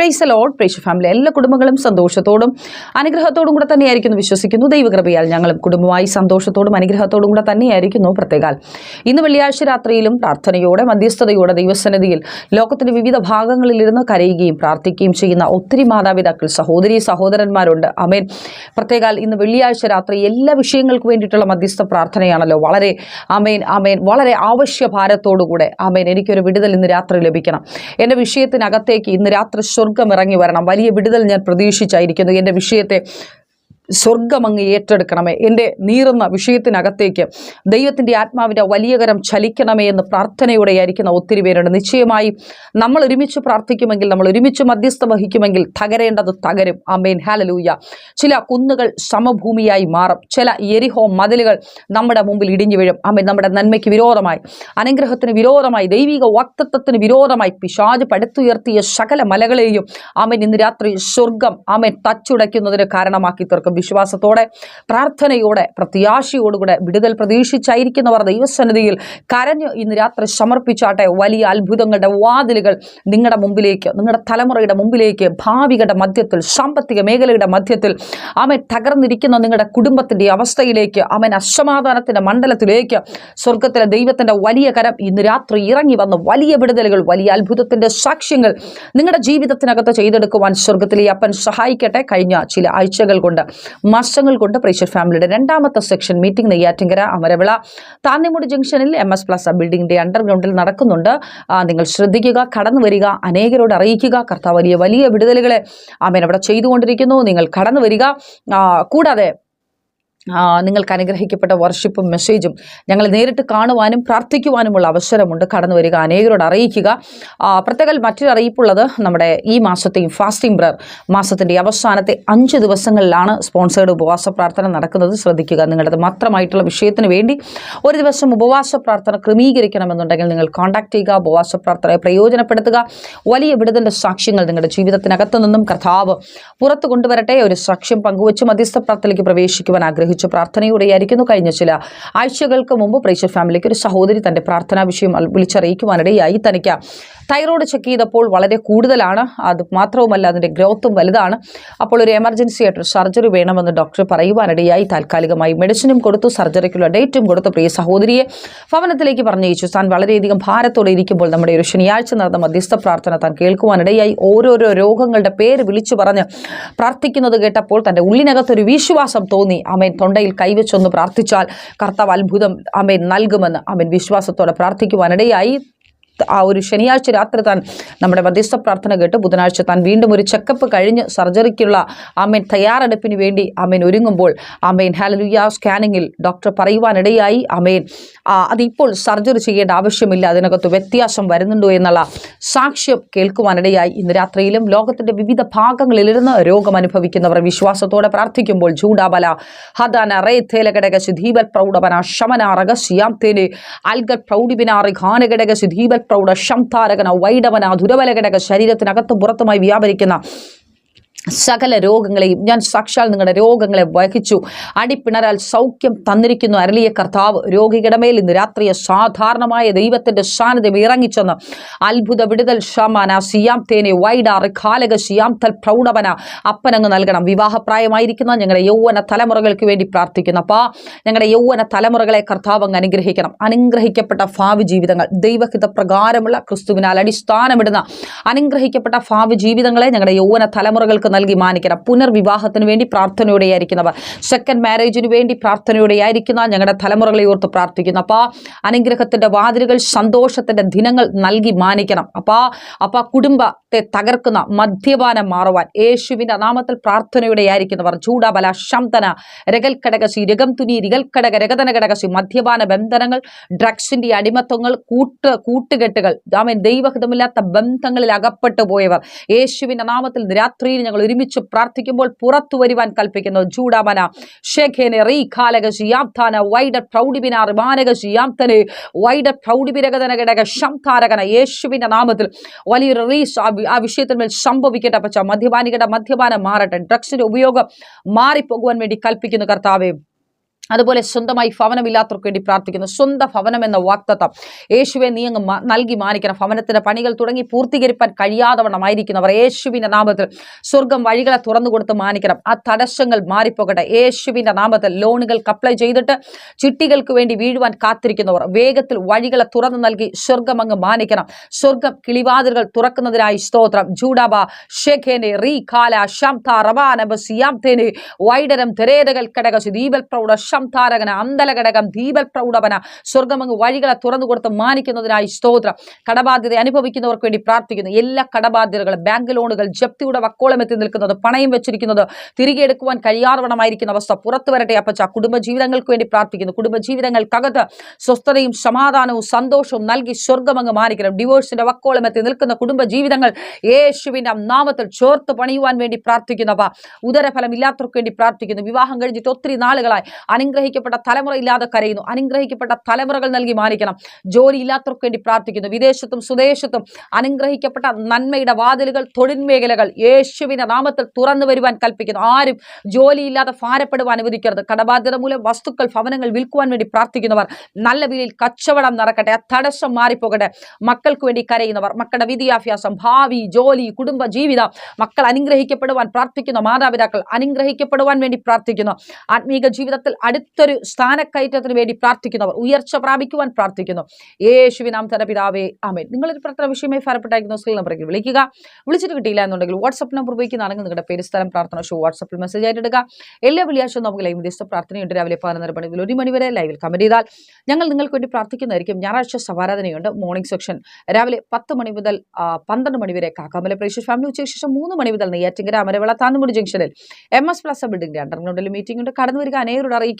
Price load പ്രേഷ family എല്ലാ കുടുംബങ്ങളും സന്തോഷത്തോടും അനുഗ്രഹത്തോടും കൂടെ തന്നെയായിരിക്കുന്നു വിശ്വസിക്കുന്നു. ദൈവകൃപയാൽ ഞങ്ങളും കുടുംബമായി സന്തോഷത്തോടും അനുഗ്രഹത്തോടും കൂടെ തന്നെയായിരിക്കുന്നു പ്രത്യേകാൽ. ഇന്ന് വെള്ളിയാഴ്ച രാത്രിയിലും പ്രാർത്ഥനയോടെ മധ്യസ്ഥതയോടെ ദൈവസന്നിധിയിൽ ലോകത്തിന്റെ വിവിധ ഭാഗങ്ങളിലിരുന്ന് കരയുകയും പ്രാർത്ഥിക്കുകയും ചെയ്യുന്ന ഒത്തിരി മാതാപിതാക്കൾ സഹോദരി സഹോദരന്മാരുണ്ട്. അമേൻ പ്രത്യേകാൽ ഇന്ന് വെള്ളിയാഴ്ച രാത്രി എല്ലാ വിഷയങ്ങൾക്ക് വേണ്ടിയിട്ടുള്ള മധ്യസ്ഥ പ്രാർത്ഥനയാണല്ലോ. വളരെ അമേൻ അമേൻ വളരെ ആവശ്യ ആവശ്യഭാരത്തോടുകൂടെ അമേൻ എനിക്കൊരു വിടുതൽ ഇന്ന് രാത്രി ലഭിക്കണം. എന്റെ വിഷയത്തിനകത്തേക്ക് ഇന്ന് രാത്രി സ്വർഗം ഇറങ്ങി വരണം. വലിയ വിടുതൽ ഞാൻ പ്രതീക്ഷിച്ചായിരിക്കുന്നു. എന്റെ വിഷയത്തെ സ്വർഗം അങ്ങ് ഏറ്റെടുക്കണമേ. എന്റെ നീറുന്ന വിഷയത്തിനകത്തേക്ക് ദൈവത്തിന്റെ ആത്മാവിന്റെ വലിയ കരം ചലിക്കണമേ എന്ന് പ്രാർത്ഥനയോടെ ആയിരിക്കുന്ന ഒത്തിരി പേരുണ്ട്. നിശ്ചയമായി നമ്മൾ ഒരുമിച്ച് പ്രാർത്ഥിക്കുമെങ്കിൽ നമ്മൾ ഒരുമിച്ച് മധ്യസ്ഥ വഹിക്കുമെങ്കിൽ തകരേണ്ടത് തകരും. അമേൻ ഹാലലൂയ ചില കുന്നുകൾ സമഭൂമിയായി മാറും. ചില എരിഹോ മതിലുകൾ നമ്മുടെ മുമ്പിൽ ഇടിഞ്ഞു വീഴും. അമ്മേ നമ്മുടെ നന്മയ്ക്ക് വിരോധമായി അനുഗ്രഹത്തിന് വിരോധമായി ദൈവിക വക്തത്വത്തിന് വിരോധമായി പിശാജ് പടുത്തുയർത്തിയ സകല മലകളെയും അമൻ ഇന്ന് രാത്രി സ്വർഗം അമൻ തച്ചുടയ്ക്കുന്നതിന് കാരണമാക്കി തീർക്കും. വിശ്വാസത്തോടെ പ്രാർത്ഥനയോടെ പ്രത്യാശയോടുകൂടെ വിടുതൽ പ്രതീക്ഷിച്ചായിരിക്കുന്നവർ ദൈവസന്നിധിയിൽ കരഞ്ഞ് ഇന്ന് രാത്രി സമർപ്പിച്ചാട്ടെ. വലിയ അത്ഭുതങ്ങളുടെ വാതിലുകൾ നിങ്ങളുടെ മുമ്പിലേക്ക് നിങ്ങളുടെ തലമുറയുടെ മുമ്പിലേക്ക് ഭാവികളുടെ മധ്യത്തിൽ സാമ്പത്തിക മേഖലയുടെ മധ്യത്തിൽ അവൻ തകർന്നിരിക്കുന്ന നിങ്ങളുടെ കുടുംബത്തിന്റെ അവസ്ഥയിലേക്ക് അവൻ അസമാധാനത്തിന്റെ മണ്ഡലത്തിലേക്ക് സ്വർഗത്തിലെ ദൈവത്തിന്റെ വലിയ കരം ഇന്ന് രാത്രി ഇറങ്ങി വന്ന് വലിയ വിടുതലുകൾ വലിയ അത്ഭുതത്തിന്റെ സാക്ഷ്യങ്ങൾ നിങ്ങളുടെ ജീവിതത്തിനകത്ത് ചെയ്തെടുക്കുവാൻ സ്വർഗത്തിലെ അപ്പൻ സഹായിക്കട്ടെ. കഴിഞ്ഞ ചില ആഴ്ചകൾ കൊണ്ട് മാസങ്ങൾ കൊണ്ട് പ്രേക്ഷർ ഫാമിലിയുടെ രണ്ടാമത്തെ സെക്ഷൻ മീറ്റിംഗ് നെയ്യാറ്റിങ്കര അമരവിള. താന്നിമുടി ജംഗ്ഷനിൽ എം എസ് പ്ലസ് ബിൽഡിംഗിന്റെ അണ്ടർഗ്രൗണ്ടിൽ നടക്കുന്നുണ്ട്. നിങ്ങൾ ശ്രദ്ധിക്കുക കടന്നു വരിക അനേകരോട് അറിയിക്കുക കർത്താവ് വലിയ വലിയ വിടുതലുകളെ ആമേൻ അവിടെ ചെയ്തുകൊണ്ടിരിക്കുന്നു. നിങ്ങൾ കടന്നു വരിക. കൂടാതെ നിങ്ങൾക്ക് അനുഗ്രഹിക്കപ്പെട്ട വർഷിപ്പും മെസ്സേജും ഞങ്ങൾ നേരിട്ട് കാണുവാനും പ്രാർത്ഥിക്കുവാനുമുള്ള അവസരമുണ്ട്. കടന്നു വരിക. അനേകരോട് അറിയിക്കുക. പ്രത്യേക മറ്റൊരു അറിയിപ്പുള്ളത് നമ്മുടെ ഈ മാസത്തെയും ഫാസ്റ്റിംഗ് പ്രയർ മാസത്തിന്റെ അവസാനത്തെ അഞ്ച് ദിവസങ്ങളിലാണ് സ്പോൺസേഡ് ഉപവാസ പ്രാർത്ഥന നടക്കുന്നത്. ശ്രദ്ധിക്കുക. നിങ്ങളുടെ മാത്രമായിട്ടുള്ള വിഷയത്തിന് വേണ്ടി ഒരു ദിവസം ഉപവാസ പ്രാർത്ഥന ക്രമീകരിക്കണമെന്നുണ്ടെങ്കിൽ നിങ്ങൾ കോൺടാക്ട് ചെയ്യുക. ഉപവാസ പ്രാർത്ഥനയെ പ്രയോജനപ്പെടുത്തുക. വലിയ വിടുതന്റെ സാക്ഷ്യങ്ങൾ നിങ്ങളുടെ ജീവിതത്തിനകത്തു നിന്നും കർത്താവ് പുറത്തു കൊണ്ടുവരട്ടെ. ഒരു സാക്ഷ്യം പങ്കുവച്ച് മധ്യസ്ഥ പ്രാർത്ഥനയ്ക്ക് പ്രവേശിക്കുവാൻ ആഗ്രഹിച്ചു പ്രാർത്ഥനയോടെയായിരിക്കുന്നു കഴിഞ്ഞ ചില ആഴ്ചകൾക്ക് മുമ്പ് പ്രേക്ഷർ ഫാമിലിക്ക് ഒരു സഹോദരി തന്റെ പ്രാർത്ഥനാ വിഷയം വിളിച്ചറിയിക്കുവാനിടയായി. തനിക്ക് തൈറോയ്ഡ് ചെക്ക് ചെയ്തപ്പോൾ വളരെ കൂടുതലാണ്. അത് മാത്രവുമല്ല അതിന്റെ ഗ്രോത്തും വലുതാണ്. അപ്പോൾ ഒരു എമർജൻസി ആയിട്ട് സർജറി വേണമെന്ന് ഡോക്ടർ പറയുവാനിടയായി. താൽക്കാലികമായി മെഡിസിനും കൊടുത്തു സർജറിക്കുള്ള ഡേറ്റും കൊടുത്തു. പ്രിയ സഹോദരിയെ ഭവനത്തിലേക്ക് പറഞ്ഞയച്ചു. താൻ വളരെയധികം ഭാരത്തോടെ ഇരിക്കുമ്പോൾ നമ്മുടെ ഒരു ശനിയാഴ്ച നടന്ന മധ്യസ്ഥ പ്രാർത്ഥന താൻ കേൾക്കുവാനിടയായി. ഓരോരോ രോഗങ്ങളുടെ പേര് വിളിച്ചു പറഞ്ഞ് പ്രാർത്ഥിക്കുന്നത് കേട്ടപ്പോൾ തന്റെ ഉള്ളിനകത്തൊരു വിശ്വാസം തോന്നി. അമേൻ തൊണ്ടയിൽ കൈവച്ചൊന്ന് പ്രാർത്ഥിച്ചാൽ കർത്താവ് അത്ഭുതം അമേൻ നൽകുമെന്ന് അമേൻ വിശ്വാസത്തോടെ പ്രാർത്ഥിക്കുവാനിടയായി. ആ ഒരു ശനിയാഴ്ച രാത്രി താൻ നമ്മുടെ മധ്യസ്ഥ പ്രാർത്ഥന കേട്ട് ബുധനാഴ്ച താൻ വീണ്ടും ഒരു ചെക്കപ്പ് കഴിഞ്ഞ് സർജറിക്കുള്ള ആമേൻ തയ്യാറെടുപ്പിന് വേണ്ടി ആമേൻ ഒരുങ്ങുമ്പോൾ ആമേൻ ഹാലലുയ സ്കാനിങ്ങിൽ ഡോക്ടർ പറയുവാനിടയായി. ആമേൻ. അതിപ്പോൾ സർജറി ചെയ്യേണ്ട ആവശ്യമില്ല. അതിനകത്ത് വ്യത്യാസം വരുന്നുണ്ടോ എന്നുള്ള സാക്ഷ്യം കേൾക്കുവാനിടയായി. ഇന്ന് രാത്രിയിലും ലോകത്തിന്റെ വിവിധ ഭാഗങ്ങളിലിരുന്ന് രോഗം അനുഭവിക്കുന്നവർ വിശ്വാസത്തോടെ പ്രാർത്ഥിക്കുമ്പോൾ ചൂടാബല ഹദാന റേ തേലഘടക ശുദ്ധീബൽ പ്രൗഢപന ശമന റഗസ്യാം തേന് അൽഗൽ പ്രൗഢിബിനാറി ഖാനഘടക ശുദ്ധീബൽ പ്രൗഢ ശംധാരകന വൈഡവന ദുരബലഘടക ശരീരത്തിനകത്തും പുറത്തുമായി വ്യാപരിക്കുന്ന സകല രോഗങ്ങളെയും ഞാൻ സാക്ഷാൽ നിങ്ങളുടെ രോഗങ്ങളെ വഹിച്ചു. അടിപ്പിണരാൽ സൗഖ്യം തന്നിരിക്കുന്നു അരളിയ കർത്താവ്. രോഗികളുടെ മേൽ ഇന്ന് രാത്രി സാധാരണമായ ദൈവത്തിന്റെ സാന്നിധ്യം ഇറങ്ങിച്ചെന്ന് അത്ഭുത വിടുതൽ ഷമാന സിയാം തേനെ വൈഡാറ് ഖാലക സിയാം തൽ പ്രൗഢവന അപ്പനങ്ങ് നൽകണം. വിവാഹപ്രായമായിരിക്കുന്ന ഞങ്ങളുടെ യൗവന തലമുറകൾക്ക് വേണ്ടി പ്രാർത്ഥിക്കുന്നു. അപ്പാ ഞങ്ങളുടെ യൗവന തലമുറകളെ കർത്താവ് അങ്ങ് അനുഗ്രഹിക്കണം. അനുഗ്രഹിക്കപ്പെട്ട ഭാവി ജീവിതങ്ങൾ ദൈവഹിത പ്രകാരമുള്ള ക്രിസ്തുവിനാൽ അടിസ്ഥാനമിടുന്ന അനുഗ്രഹിക്കപ്പെട്ട ഭാവി ജീവിതങ്ങളെ ഞങ്ങളുടെ യൗവന തലമുറകൾക്ക് നൽകി മാനിക്കണം പുനർവിവാഹത്തിന് വേണ്ടി പ്രാർത്ഥനയോടെയായിരിക്കുന്നവർ. സെക്കൻഡ് മാരേജിന് വേണ്ടി പ്രാർത്ഥനയോടെയായിരിക്കുന്ന ഞങ്ങളുടെ തലമുറകളെ ഓർത്ത് പ്രാർത്ഥിക്കുന്നു. അപ്പോൾ അനുഗ്രഹത്തിന്റെ വാതിലുകൾ സന്തോഷത്തിന്റെ ദിനങ്ങൾ നൽകി മാനിക്കണം അപ്പാ അപ്പാ കുടുംബത്തെ തകർക്കുന്ന മദ്യപാനം മാറുവാൻ യേശുവിന്റെ നാമത്തിൽ പ്രാർത്ഥനയുടെയായിരിക്കുന്നവർ ചൂടാബല ശംതന രകൽക്കടകശി രകം തുനി റികൽക്കടക രകതന കടകശി മദ്യപാന ബന്ധനങ്ങൾ ഡ്രഗ്സിന്റെ അടിമത്വങ്ങൾ കൂട്ട് കൂട്ടുകെട്ടുകൾ ആമേൻ ദൈവഹിതമില്ലാത്ത ബന്ധങ്ങളിൽ അകപ്പെട്ടു പോയവർ. യേശുവിന്റെ നാമത്തിൽ രാത്രിയിൽ ഞങ്ങൾ ഒരുമിച്ച് പ്രാർത്ഥിക്കുമ്പോൾ പുറത്തു വരുവാൻ കൽപ്പിക്കുന്നു. ചൂടാബന ഷേഖേനെ റീ ഖാലകശി യാബ്ധാന വൈഡ പ്രൗഢിബിന റിമാനകശി യാബ്തനെ വൈഡ പ്രൗഢിബിരകതന ഘടക ശംതാരകന യേശുവിന്റെ നാമത്തിൽ വലിയൊരു റീസ് ആ വിഷയത്തിൽ മേൽ സംഭവിക്കട്ടെ പച്ച മദ്യപാനികളുടെ മദ്യപാനം മാറട്ടെ. ഡ്രഗ്സിന്റെ ഉപയോഗം മാറിപ്പോകുവാൻ വേണ്ടി കൽപ്പിക്കുന്നു കർത്താവേ. അതുപോലെ സ്വന്തമായി ഭവനമില്ലാത്തവർക്ക് വേണ്ടി പ്രാർത്ഥിക്കുന്നു. സ്വന്തം ഭവനം എന്ന വാക്തത്വം യേശുവെ നീ അങ്ങ് നൽകി മാനിക്കണം. ഭവനത്തിന്റെ പണികൾ തുടങ്ങി പൂർത്തീകരിപ്പാൻ കഴിയാതെ വണ്ണമായിരിക്കുന്നവർ യേശുവിന്റെ നാമത്തിൽ സ്വർഗം വഴികളെ തുറന്നു കൊടുത്ത് മാനിക്കണം. ആ തടസ്സങ്ങൾ മാറിപ്പോകട്ടെ. യേശുവിന്റെ നാമത്തിൽ ലോണുകൾക്ക് അപ്ലൈ ചെയ്തിട്ട് ചിട്ടികൾക്ക് വേണ്ടി വീഴുവാൻ കാത്തിരിക്കുന്നവർ വേഗത്തിൽ വഴികളെ തുറന്നു നൽകി സ്വർഗം അങ്ങ് മാനിക്കണം. സ്വർഗം കിളിവാതിലുകൾ തുറക്കുന്നതിനായി സ്തോത്രം. ജൂഡാബ ഷെഖേനെ റീ കാല ശംത സിയാം തേനെ വൈഡരം തെരേരകൾ കടകസി ദീപൽ പ്രൗഢ ശംതാരകന അന്തല ഘടകം ദീപൽ പ്രൗഢവന സ്വർഗമങ്ങ് വഴികളെ തുറന്നു കൊടുത്ത് മാനിക്കുന്നതിനായി സ്തോത്രം. കടബാധ്യത അനുഭവിക്കുന്നവർക്ക് വേണ്ടി പ്രാർത്ഥിക്കുന്നു. എല്ലാ കടബാധ്യതകളും ബാങ്ക് ലോണുകൾ ജപ്തിയുടെ വക്കോളം എത്തി നിൽക്കുന്നത് പണയം വെച്ചിരിക്കുന്നത് തിരികെ എടുക്കുവാൻ കഴിയാറവണമായിരിക്കുന്ന അവസ്ഥ പുറത്തു വരട്ടെ അപ്പച്ച. കുടുംബജീവിതങ്ങൾക്ക് വേണ്ടി പ്രാർത്ഥിക്കുന്നു. കുടുംബജീവിതങ്ങൾക്കകത്ത് സ്വസ്ഥതയും സമാധാനവും സന്തോഷവും നൽകി സ്വർഗമങ്ങ് മാനിക്കണം. ഡിവോഴ്സിന്റെ വക്കോളം എത്തി നിൽക്കുന്ന കുടുംബജീവിതങ്ങൾ യേശുവിന്റെ നാമത്തിൽ ചോർത്ത് പണിയുവാൻ വേണ്ടി പ്രാർത്ഥിക്കുന്നവ ഉദരഫലം ഇല്ലാത്തവർക്ക് വേണ്ടി പ്രാർത്ഥിക്കുന്നു. വിവാഹം കഴിഞ്ഞിട്ട് ഒത്തിരി നാളുകളായി. അനുഗ്രഹിക്കപ്പെട്ട തലമുറ ഇല്ലാതെ കരയുന്നു. അനുഗ്രഹിക്കപ്പെട്ട തലമുറകൾ നൽകി മാനിക്കണം. ജോലി ഇല്ലാത്തവർക്ക് വേണ്ടി പ്രാർത്ഥിക്കുന്നു. വിദേശത്തും സ്വദേശത്തും അനുഗ്രഹിക്കപ്പെട്ട നന്മയുടെ വാതിലുകൾ തൊഴിൽ മേഖലകൾ യേശുവിന്റെ നാമത്തിൽ തുറന്നു വരുവാൻ കൽപ്പിക്കുന്നു. ആരും ജോലിയില്ലാതെ ഭാരപ്പെടുവാൻ അനുവദിക്കരുത്. കടബാധ്യത മൂലം വസ്തുക്കൾ ഭവനങ്ങൾ വിൽക്കുവാൻ വേണ്ടി പ്രാർത്ഥിക്കുന്നവർ നല്ല വിലയിൽ കച്ചവടം നടക്കട്ടെ. തടസ്സം മാറിപ്പോകട്ടെ. മക്കൾക്ക് വേണ്ടി കരയുന്നവർ മക്കളുടെ വിദ്യാഭ്യാസം ഭാവി ജോലി കുടുംബ ജീവിതം മക്കൾ അനുഗ്രഹിക്കപ്പെടുവാൻ പ്രാർത്ഥിക്കുന്ന. മാതാപിതാക്കൾ അനുഗ്രഹിക്കപ്പെടുവാൻ വേണ്ടി പ്രാർത്ഥിക്കുന്നു. ആത്മീക ജീവിതത്തിൽ അടുത്തൊരു സ്ഥാനക്കയറ്റത്തിന് വേണ്ടി പ്രാർത്ഥിക്കുന്നവർ ഉയർച്ച പ്രാപിക്കുവാൻ പ്രാർത്ഥിക്കുന്നു. യേശുവിനാം തര പിതാവേ ആമേൻ. നിങ്ങളൊരു പ്രത്യേക വിഷയമായി ഫലപ്പെട്ടായിരിക്കുന്ന സ്ത്രീ നമ്പറേക്ക് വിളിക്കുക. വിളിച്ചിട്ട് കിട്ടിയില്ല എന്നുണ്ടെങ്കിൽ വാട്സപ്പ് നമ്പർ ഉപയോഗിക്കുന്നതാണെങ്കിൽ നിങ്ങളുടെ പേര് സ്ഥലം പ്രാർത്ഥന ഷോ വാട്സപ്പിൽ മെസ്സേജ് ആയിട്ടെടുക്കുക എല്ലാ വെള്ളിയാഴ്ച നമുക്ക് ലൈവ് ദിവസം പ്രാർത്ഥനയുണ്ട്. രാവിലെ പതിനൊന്നര മണി ഒരു മണി വരെ ലൈവിൽ കമന്റ് ചെയ്താൽ ഞങ്ങൾ നിങ്ങൾക്ക് വേണ്ടി പ്രാർത്ഥിക്കുന്നതായിരിക്കും. ഞായറാഴ്ച സവാരാധനയുണ്ട്. മോർണിംഗ് സെക്ഷൻ രാവിലെ പത്ത് മണി മുതൽ പന്ത്രണ്ട് മണി വരെ കാക്കാമല പ്രേക്ഷ ഫാമിലി ഉച്ചയ്ക്ക് ശേഷം മൂന്ന് മണി മുതൽ നെയ്യാറ്റിങ്കര അമരവിള താന്നുമുടി ജംഗ്ഷനിൽ എം എസ് പ്ലസ് ബിൽഡിംഗിന്റെ അണ്ടർഗ്രൗണ്ടിൽ മീറ്റിംഗ് ഉണ്ട്. കടന്നു വരിക. അനേകരോട് അറിയിക്കുക.